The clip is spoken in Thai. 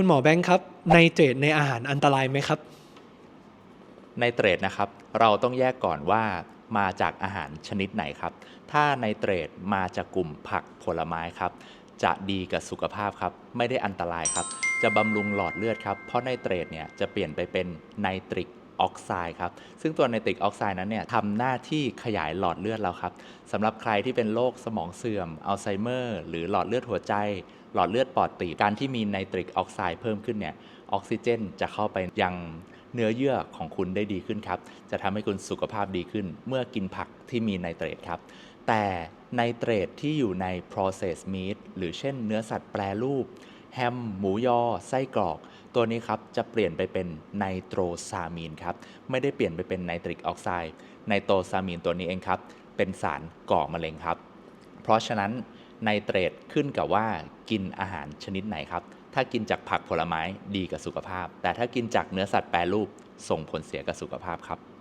คุณหมอแบงค์ครับไนเตรตในอาหารอันตรายไหมครับไนเตรตนะครับ เราต้องแยกก่อนว่ามาจากอาหารชนิดไหนครับ ถ้าไนเตรตมาจากกลุ่มผักผลไม้ครับ จะดีกับสุขภาพครับ ไม่ได้อันตรายครับ จะบำรุงหลอดเลือดครับ เพราะไนเตรตเนี่ยจะเปลี่ยนไปเป็นไนตริกออกไซด์ครับ ซึ่งตัวไนตริกออกไซด์นั้นเนี่ยทำหน้าที่ขยายหลอดเลือดเราครับสำหรับใครที่เป็นโรคสมองเสื่อม อัลไซเมอร์ หรือหลอดเลือดหัวใจ หลอดเลือดปอดตีบการที่มีไนตริกออกไซด์เพิ่มขึ้นเนี่ยออกซิเจนจะเข้าไปยังเนื้อเยื่อของคุณได้ดีขึ้นครับ จะทำให้คุณสุขภาพดีขึ้น เมื่อกินผักที่มีไนเตรตครับ แต่ไนเตรตที่อยู่ใน processed meat หรือเช่นเนื้อสัตว์แปรรูป แฮม หมูยอ ไส้กรอก ตัวนี้ครับ จะเปลี่ยนไปเป็นไนโตรซามีนครับ ไม่ได้เปลี่ยนไปเป็นไนตริกออกไซด์ ไนโตรซามีนตัวนี้เองครับ เป็นสารก่อมะเร็งครับ เพราะฉะนั้น ไนเตรตขึ้นกับว่ากินอาหารชนิดไหนครับ ถ้ากินจากผักผลไม้ดีกับสุขภาพ แต่ถ้ากินจากเนื้อสัตว์แปรรูปส่งผลเสียกับสุขภาพครับ